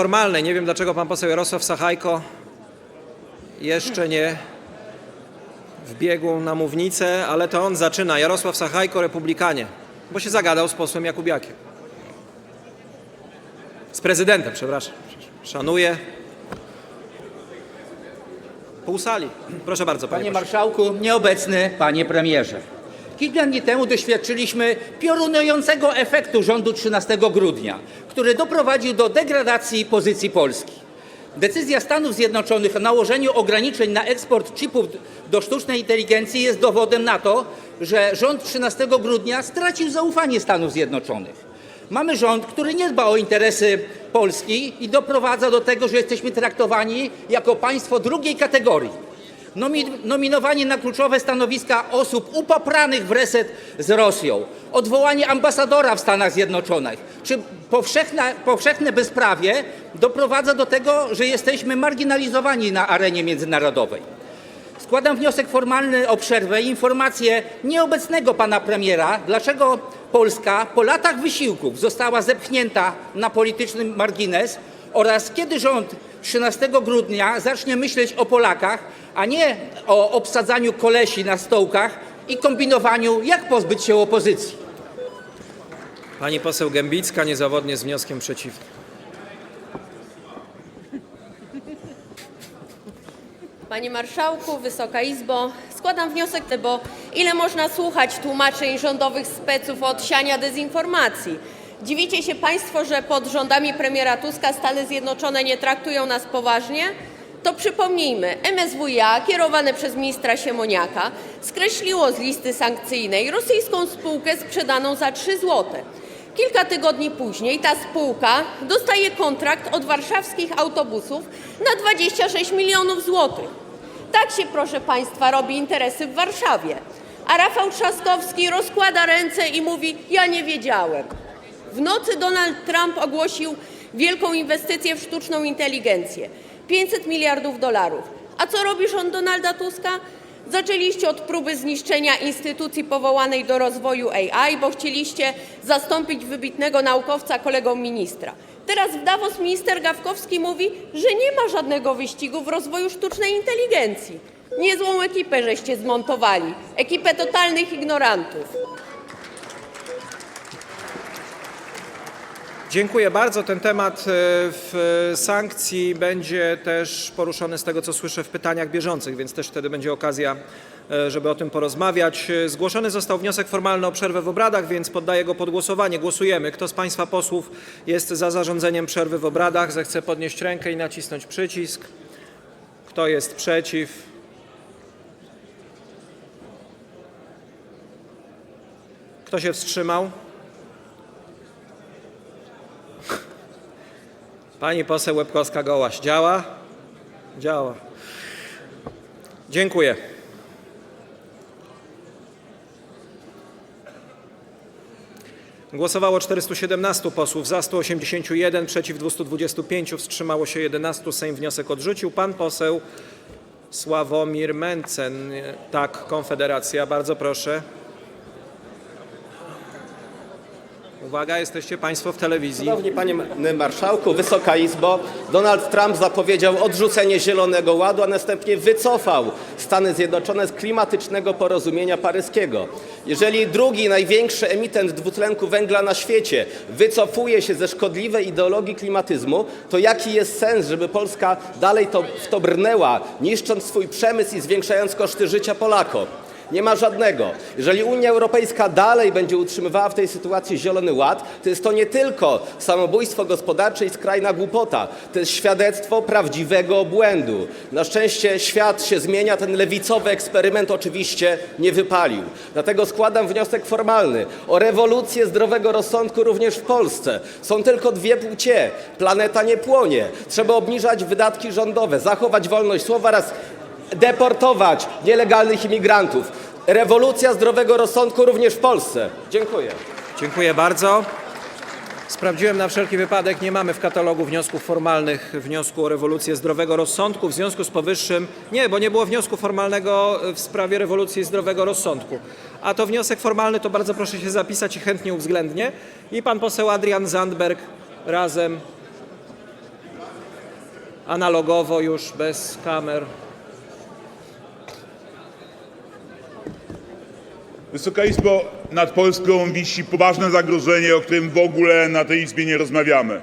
formalny. Nie wiem, dlaczego pan poseł Jarosław Sachajko jeszcze nie wbiegł na mównicę, ale to on zaczyna. Jarosław Sachajko, Republikanie, bo się zagadał z posłem Jakubiakiem. Z prezydentem, przepraszam. Szanuję. Pół sali. Proszę bardzo, panie, Panie marszałku, nieobecny panie premierze. Kilka dni temu doświadczyliśmy piorunującego efektu rządu 13 grudnia, który doprowadził do degradacji pozycji Polski. Decyzja Stanów Zjednoczonych o nałożeniu ograniczeń na eksport chipów do sztucznej inteligencji jest dowodem na to, że rząd 13 grudnia stracił zaufanie Stanów Zjednoczonych. Mamy rząd, który nie dba o interesy Polski i doprowadza do tego, że jesteśmy traktowani jako państwo drugiej kategorii. Nomi- nominowanie na kluczowe stanowiska osób upopranych w reset z Rosją, odwołanie ambasadora w Stanach Zjednoczonych, czy powszechne bezprawie doprowadza do tego, że jesteśmy marginalizowani na arenie międzynarodowej. Składam wniosek formalny o przerwę i informację nieobecnego pana premiera, dlaczego Polska po latach wysiłków została zepchnięta na polityczny margines oraz kiedy rząd 13 grudnia zacznie myśleć o Polakach, a nie o obsadzaniu kolesi na stołkach i kombinowaniu, jak pozbyć się opozycji. Pani poseł Gębicka niezawodnie z wnioskiem przeciwnym. Panie Marszałku, Wysoka Izbo, składam wniosek, bo ile można słuchać tłumaczeń rządowych speców od siania dezinformacji? Dziwicie się Państwo, że pod rządami premiera Tuska Stany Zjednoczone nie traktują nas poważnie? To przypomnijmy, MSWiA kierowane przez ministra Siemoniaka skreśliło z listy sankcyjnej rosyjską spółkę sprzedaną za 3 złote. Kilka tygodni później ta spółka dostaje kontrakt od warszawskich autobusów na 26 milionów złotych. Tak się, proszę Państwa, robi interesy w Warszawie. A Rafał Trzaskowski rozkłada ręce i mówi: Ja nie wiedziałem. W nocy Donald Trump ogłosił wielką inwestycję w sztuczną inteligencję 500 miliardów dolarów. A co robi rząd Donalda Tuska? Zaczęliście od próby zniszczenia instytucji powołanej do rozwoju AI, bo chcieliście zastąpić wybitnego naukowca kolegą ministra. Teraz w Davos minister Gawkowski mówi, że nie ma żadnego wyścigu w rozwoju sztucznej inteligencji. Niezłą ekipę żeście zmontowali, ekipę totalnych ignorantów. Dziękuję bardzo. Ten temat e, w sankcji będzie też poruszony z tego, co słyszę w pytaniach bieżących, więc też wtedy będzie okazja, e, żeby o tym porozmawiać. E, Zgłoszony został wniosek formalny o przerwę w obradach, więc poddaję go pod głosowanie. Głosujemy. Kto z Państwa posłów jest za zarządzeniem przerwy w obradach, zechce podnieść rękę i nacisnąć przycisk. Kto jest przeciw? Kto się wstrzymał? Pani poseł Łebkowska-Gołaś. Działa? Działa. Dziękuję. Głosowało 417 posłów, za 181, przeciw 225, wstrzymało się 11. Sejm wniosek odrzucił. Pan poseł Sławomir Mencen. Tak, Konfederacja, bardzo proszę. Uwaga, jesteście Państwo w telewizji. Szanowni Panie Marszałku, Wysoka Izbo, Donald Trump zapowiedział odrzucenie Zielonego Ładu, a następnie wycofał Stany Zjednoczone z klimatycznego porozumienia paryskiego. Jeżeli drugi największy emitent dwutlenku węgla na świecie wycofuje się ze szkodliwej ideologii klimatyzmu, to jaki jest sens, żeby Polska dalej to, w to brnęła, niszcząc swój przemysł i zwiększając koszty życia Polakom? Nie ma żadnego. Jeżeli Unia Europejska dalej będzie utrzymywała w tej sytuacji Zielony Ład, to jest to nie tylko samobójstwo gospodarcze i skrajna głupota. To jest świadectwo prawdziwego błędu. Na szczęście świat się zmienia, ten lewicowy eksperyment oczywiście nie wypalił. Dlatego składam wniosek formalny o rewolucję zdrowego rozsądku również w Polsce. Są tylko dwie płcie. Planeta nie płonie. Trzeba obniżać wydatki rządowe, zachować wolność słowa oraz deportować nielegalnych imigrantów. Rewolucja zdrowego rozsądku również w Polsce. Dziękuję. Dziękuję bardzo. Sprawdziłem na wszelki wypadek, nie mamy w katalogu wniosków formalnych wniosku o rewolucję zdrowego rozsądku. W związku z powyższym, nie, bo nie było wniosku formalnego w sprawie rewolucji zdrowego rozsądku. A to wniosek formalny, to bardzo proszę się zapisać i chętnie uwzględnię. I pan poseł Adrian Zandberg razem analogowo już bez kamer. Wysoka Izbo, nad Polską wisi poważne zagrożenie, o którym w ogóle na tej Izbie nie rozmawiamy.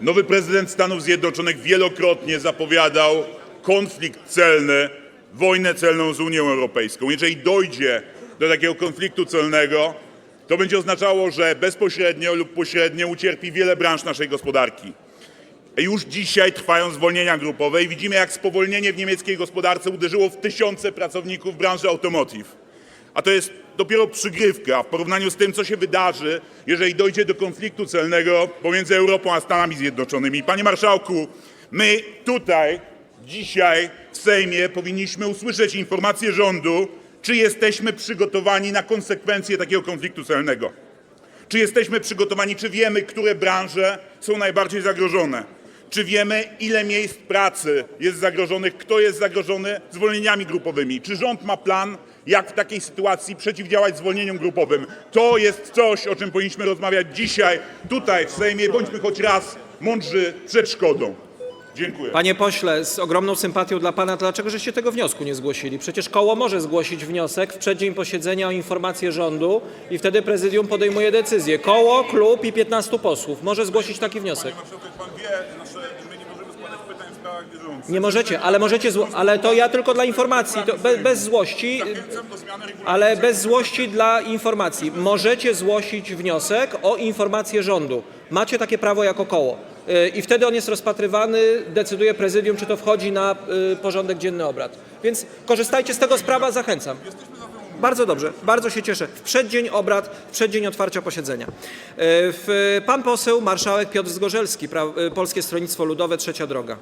Nowy prezydent Stanów Zjednoczonych wielokrotnie zapowiadał konflikt celny, wojnę celną z Unią Europejską. Jeżeli dojdzie do takiego konfliktu celnego, to będzie oznaczało, że bezpośrednio lub pośrednio ucierpi wiele branż naszej gospodarki. Już dzisiaj trwają zwolnienia grupowe i widzimy, jak spowolnienie w niemieckiej gospodarce uderzyło w tysiące pracowników branży automotive. A to jest dopiero przygrywka w porównaniu z tym, co się wydarzy, jeżeli dojdzie do konfliktu celnego pomiędzy Europą a Stanami Zjednoczonymi. Panie Marszałku, my tutaj, dzisiaj w Sejmie powinniśmy usłyszeć informację rządu, czy jesteśmy przygotowani na konsekwencje takiego konfliktu celnego. Czy jesteśmy przygotowani, czy wiemy, które branże są najbardziej zagrożone? Czy wiemy, ile miejsc pracy jest zagrożonych, kto jest zagrożony zwolnieniami grupowymi? Czy rząd ma plan, jak w takiej sytuacji przeciwdziałać zwolnieniom grupowym? To jest coś, o czym powinniśmy rozmawiać dzisiaj, tutaj w Sejmie. Bądźmy choć raz mądrzy przed szkodą. Dziękuję. Panie pośle, z ogromną sympatią dla pana, dlaczego żeście tego wniosku nie zgłosili? Przecież koło może zgłosić wniosek w przeddzień posiedzenia o informację rządu i wtedy prezydium podejmuje decyzję. Koło, klub i 15 posłów może zgłosić taki wniosek. Pan wie, my nie możemy składać pytań w Nie możecie, ale możecie, zło- ale to ja tylko dla informacji, to be, bez złości, ale bez złości dla informacji. Możecie zgłosić wniosek o informację rządu. Macie takie prawo jako koło. Yy, I wtedy on jest rozpatrywany, decyduje prezydium, czy to wchodzi na y, porządek dzienny obrad. Więc korzystajcie z tego z prawa, zachęcam. Bardzo dobrze, bardzo się cieszę. W przeddzień obrad, w przeddzień otwarcia posiedzenia. W, pan poseł, marszałek Piotr Zgorzelski, y, Polskie Stronnictwo Ludowe, Trzecia Droga.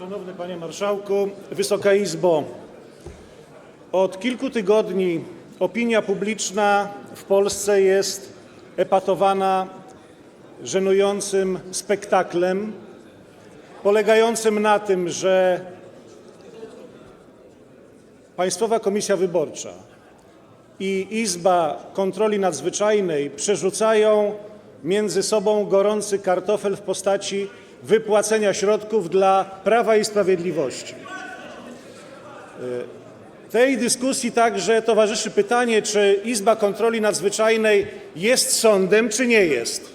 Szanowny Panie Marszałku, Wysoka Izbo. Od kilku tygodni opinia publiczna w Polsce jest epatowana żenującym spektaklem polegającym na tym, że Państwowa Komisja Wyborcza i Izba Kontroli Nadzwyczajnej przerzucają między sobą gorący kartofel w postaci wypłacenia środków dla Prawa i Sprawiedliwości. Y, Tej dyskusji także towarzyszy pytanie, czy Izba Kontroli Nadzwyczajnej jest sądem, czy nie jest.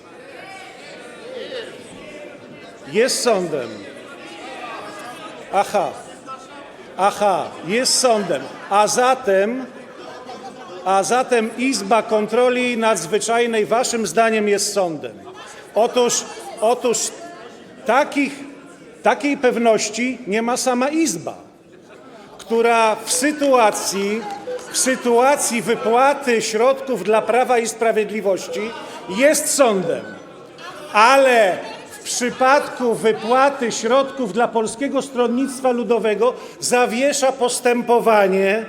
Jest sądem. Aha. Aha, jest sądem. A zatem a zatem Izba Kontroli Nadzwyczajnej waszym zdaniem jest sądem. Otóż, otóż takiej pewności nie ma sama Izba, która w sytuacji, wypłaty środków dla Prawa i Sprawiedliwości jest sądem. Ale w przypadku wypłaty środków dla Polskiego Stronnictwa Ludowego zawiesza postępowanie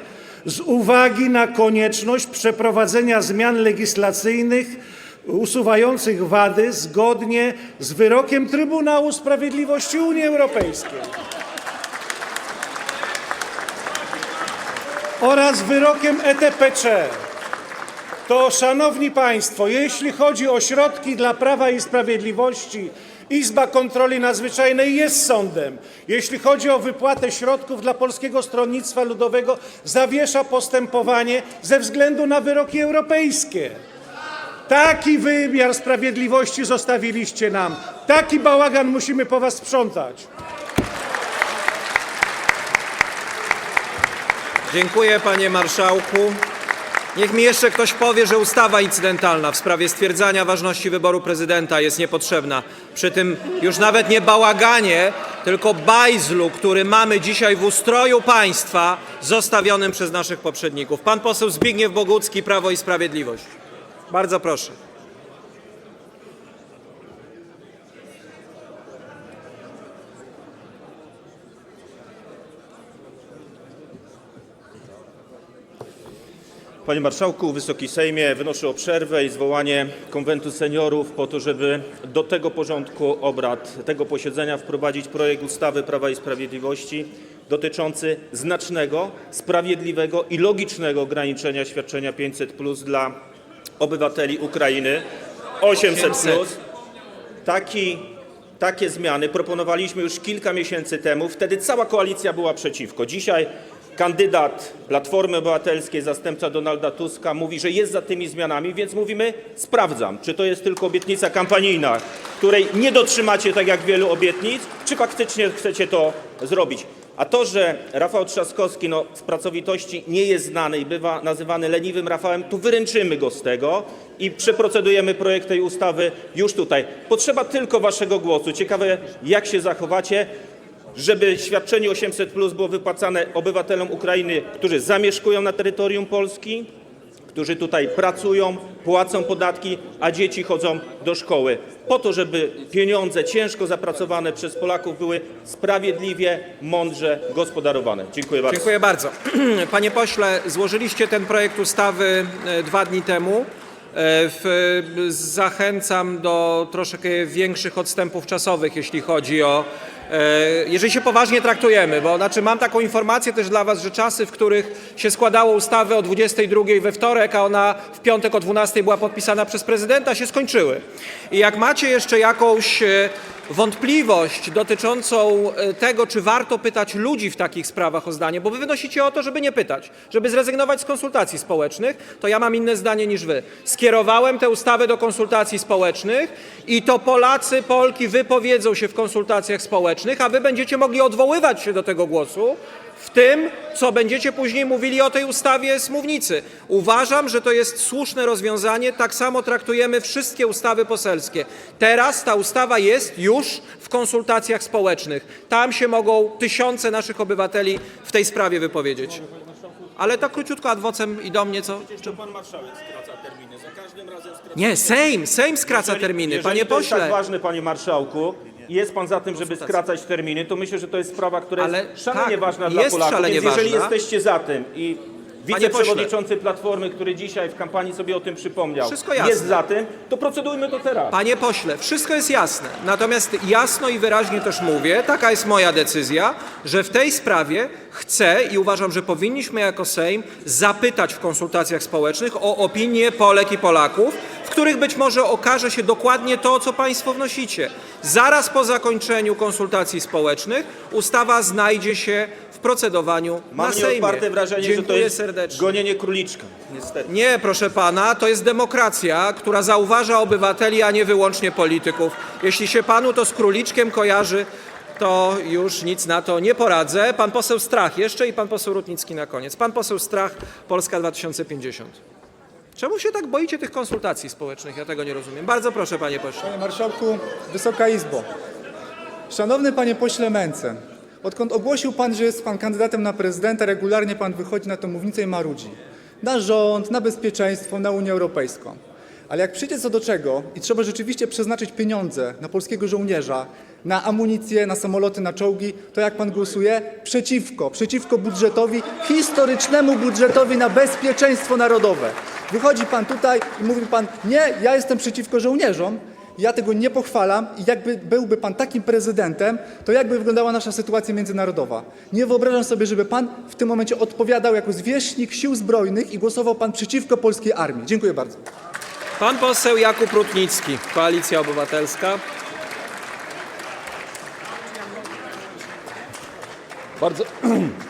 z uwagi na konieczność przeprowadzenia zmian legislacyjnych usuwających wady zgodnie z wyrokiem Trybunału Sprawiedliwości Unii Europejskiej oraz wyrokiem ETPC to, szanowni państwo, jeśli chodzi o środki dla Prawa i Sprawiedliwości, Izba Kontroli Nadzwyczajnej jest sądem. Jeśli chodzi o wypłatę środków dla Polskiego Stronnictwa Ludowego, zawiesza postępowanie ze względu na wyroki europejskie. Taki wymiar sprawiedliwości zostawiliście nam. Taki bałagan musimy po was sprzątać. Dziękuję panie marszałku. Niech mi jeszcze ktoś powie, że ustawa incydentalna w sprawie stwierdzania ważności wyboru prezydenta jest niepotrzebna. Przy tym już nawet nie bałaganie, tylko bajzlu, który mamy dzisiaj w ustroju państwa zostawionym przez naszych poprzedników. Pan poseł Zbigniew Bogucki, Prawo i Sprawiedliwość. Bardzo proszę. Panie Marszałku, Wysoki Sejmie, wynoszę o przerwę i zwołanie Konwentu Seniorów po to, żeby do tego porządku obrad tego posiedzenia wprowadzić projekt ustawy Prawa i Sprawiedliwości dotyczący znacznego, sprawiedliwego i logicznego ograniczenia świadczenia 500 plus dla obywateli Ukrainy 800 plus taki, takie zmiany proponowaliśmy już kilka miesięcy temu. Wtedy cała koalicja była przeciwko. Dzisiaj kandydat Platformy Obywatelskiej, zastępca Donalda Tuska mówi, że jest za tymi zmianami, więc mówimy, sprawdzam, czy to jest tylko obietnica kampanijna, której nie dotrzymacie tak jak wielu obietnic, czy faktycznie chcecie to zrobić. A to, że Rafał Trzaskowski no, z pracowitości nie jest znany i bywa nazywany leniwym Rafałem, to wyręczymy go z tego i przeprocedujemy projekt tej ustawy już tutaj. Potrzeba tylko waszego głosu. Ciekawe, jak się zachowacie, żeby świadczenie 800 plus było wypłacane obywatelom Ukrainy, którzy zamieszkują na terytorium Polski, którzy tutaj pracują, płacą podatki, a dzieci chodzą do szkoły. Po to, żeby pieniądze ciężko zapracowane przez Polaków były sprawiedliwie, mądrze gospodarowane. Dziękuję bardzo. Dziękuję bardzo. Panie pośle, złożyliście ten projekt ustawy e, dwa dni temu. E, w, zachęcam do troszkę większych odstępów czasowych, jeśli chodzi o. e, Jeżeli się poważnie traktujemy, bo znaczy mam taką informację też dla Was, że czasy, w których się składało ustawy o 22 we wtorek, a ona w piątek o 12 była podpisana przez prezydenta, się skończyły. I jak macie jeszcze jakąś e, wątpliwość dotyczącą e, tego, czy warto pytać ludzi w takich sprawach o zdanie, bo wy wynosicie o to, żeby nie pytać, żeby zrezygnować z konsultacji społecznych, to ja mam inne zdanie niż wy. Skierowałem tę ustawę do konsultacji społecznych i to Polacy, Polki wypowiedzą się w konsultacjach społecznych, a wy będziecie mogli odwoływać się do tego głosu w tym, co będziecie później mówili o tej ustawie z mównicy. Uważam, że to jest słuszne rozwiązanie. Tak samo traktujemy wszystkie ustawy poselskie. Teraz ta ustawa jest już w konsultacjach społecznych. Tam się mogą tysiące naszych obywateli w tej sprawie wypowiedzieć. Ale to króciutko adwocem i do mnie, co? Pan marszałek skraca terminy. Za każdym razem skraca Nie, Sejm, Sejm skraca terminy. Jeżeli Panie to jest tak pośle, ważne, panie marszałku, i jest pan za tym, żeby skracać terminy, to myślę, że to jest sprawa, która Ale jest szalenie tak, ważna dla jest Polaków. szalenie Więc jeżeli ważna. jesteście za tym i Panie wiceprzewodniczący Platformy, który dzisiaj w kampanii sobie o tym przypomniał, Wszystko jasne. jest za tym, to procedujmy to teraz. Panie pośle, wszystko jest jasne. Natomiast jasno i wyraźnie też mówię, taka jest moja decyzja, że w tej sprawie chcę i uważam, że powinniśmy jako Sejm zapytać w konsultacjach społecznych o opinię Polek i Polaków, w których być może okaże się dokładnie to, co Państwo wnosicie. Zaraz po zakończeniu konsultacji społecznych ustawa znajdzie się w procedowaniu Mam na Sejmie. nieodparte wrażenie, Dziękuję że to jest serdecznie. gonienie króliczka. Niestety. Nie, proszę pana, to jest demokracja, która zauważa obywateli, a nie wyłącznie polityków. Jeśli się panu to z króliczkiem kojarzy, to już nic na to nie poradzę. Pan poseł Strach jeszcze i pan poseł Rutnicki na koniec. Pan poseł Strach, Polska 2050. Czemu się tak boicie tych konsultacji społecznych? Ja tego nie rozumiem. Bardzo proszę, panie pośle. Panie Marszałku, Wysoka Izbo. Szanowny Panie Pośle Mencen, odkąd ogłosił Pan, że jest Pan kandydatem na prezydenta, regularnie Pan wychodzi na tę mównicę i marudzi. Na rząd, na bezpieczeństwo, na Unię Europejską. Ale jak przyjdzie co do czego i trzeba rzeczywiście przeznaczyć pieniądze na polskiego żołnierza, na amunicję, na samoloty, na czołgi, to jak Pan głosuje? Przeciwko. Przeciwko budżetowi, historycznemu budżetowi na bezpieczeństwo narodowe. Wychodzi Pan tutaj i mówi Pan, nie, ja jestem przeciwko żołnierzom, ja tego nie pochwalam i jakby byłby pan takim prezydentem, to jakby wyglądała nasza sytuacja międzynarodowa. Nie wyobrażam sobie, żeby pan w tym momencie odpowiadał jako zwierzchnik sił zbrojnych i głosował pan przeciwko polskiej armii. Dziękuję bardzo. Pan poseł Jakub Rutnicki, Koalicja Obywatelska. Bardzo,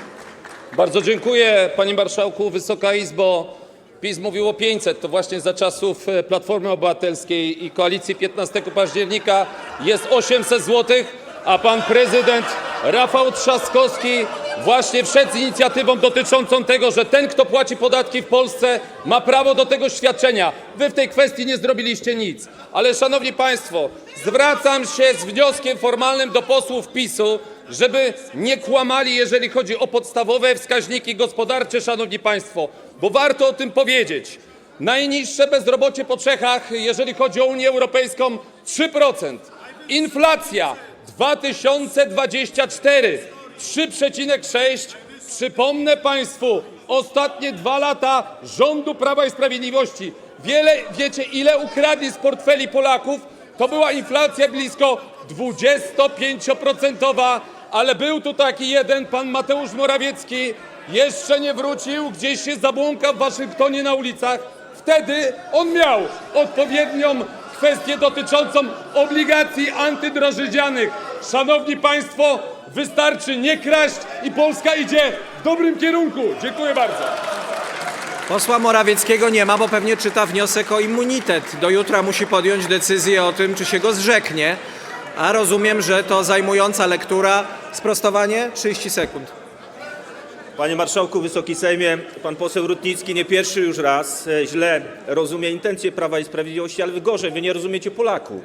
bardzo dziękuję, panie marszałku, Wysoka Izbo. PiS mówił o 500, to właśnie za czasów e, Platformy Obywatelskiej i koalicji 15 października jest 800 zł, a pan prezydent Rafał Trzaskowski właśnie wszedł z inicjatywą dotyczącą tego, że ten, kto płaci podatki w Polsce, ma prawo do tego świadczenia. Wy w tej kwestii nie zrobiliście nic. Ale szanowni państwo, zwracam się z wnioskiem formalnym do posłów PiSu, żeby nie kłamali, jeżeli chodzi o podstawowe wskaźniki gospodarcze, szanowni państwo, bo warto o tym powiedzieć. Najniższe bezrobocie po Czechach, jeżeli chodzi o Unię Europejską 3%. Inflacja 2024 3,6. Przypomnę państwu, ostatnie dwa lata rządu Prawa i Sprawiedliwości. Wiecie, ile ukradli z portfeli Polaków? To była inflacja blisko 25%, ale był tu taki jeden, pan Mateusz Morawiecki, jeszcze nie wrócił, gdzieś się zabłąkał w Waszyngtonie na ulicach. Wtedy on miał odpowiednią kwestię dotyczącą obligacji antydrożydzianych. Szanowni Państwo, wystarczy nie kraść i Polska idzie w dobrym kierunku. Dziękuję bardzo. Posła Morawieckiego nie ma, bo pewnie czyta wniosek o immunitet. Do jutra musi podjąć decyzję o tym, czy się go zrzeknie. A rozumiem, że to zajmująca lektura. Sprostowanie 30 sekund. Panie Marszałku, Wysoki Sejmie, pan poseł Rutnicki nie pierwszy już raz e, źle rozumie intencje Prawa i Sprawiedliwości, ale wy gorzej, wy nie rozumiecie Polaków.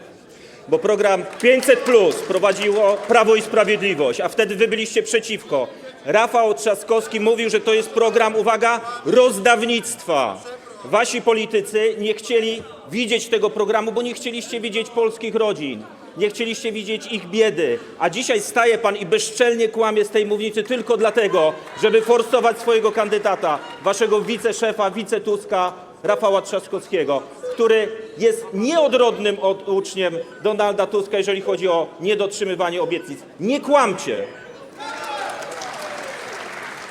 Bo program 500 Plus prowadziło Prawo i Sprawiedliwość, a wtedy wy byliście przeciwko. Rafał Trzaskowski mówił, że to jest program, uwaga, rozdawnictwa. Wasi politycy nie chcieli widzieć tego programu, bo nie chcieliście widzieć polskich rodzin. Nie chcieliście widzieć ich biedy, a dzisiaj staje pan i bezczelnie kłamie z tej mównicy tylko dlatego, żeby forsować swojego kandydata, waszego wiceszefa, wicetuska Rafała Trzaskowskiego, który jest nieodrodnym od uczniem Donalda Tuska, jeżeli chodzi o niedotrzymywanie obietnic. Nie kłamcie!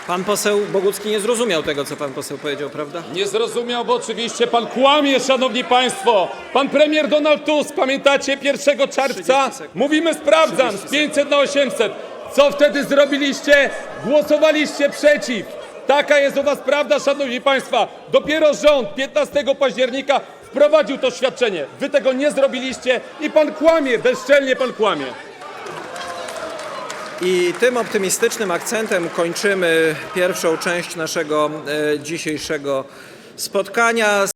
Pan poseł Bogucki nie zrozumiał tego, co pan poseł powiedział, prawda? Nie zrozumiał, bo oczywiście pan kłamie, szanowni państwo. Pan premier Donald Tusk, pamiętacie 1 czerwca? 30 sekund. Mówimy sprawdzam, z 500 na 800. Co wtedy zrobiliście? Głosowaliście przeciw. Taka jest u was prawda, szanowni państwa. Dopiero rząd 15 października wprowadził to świadczenie. Wy tego nie zrobiliście i pan kłamie, bezczelnie pan kłamie. I tym optymistycznym akcentem kończymy pierwszą część naszego e, dzisiejszego spotkania.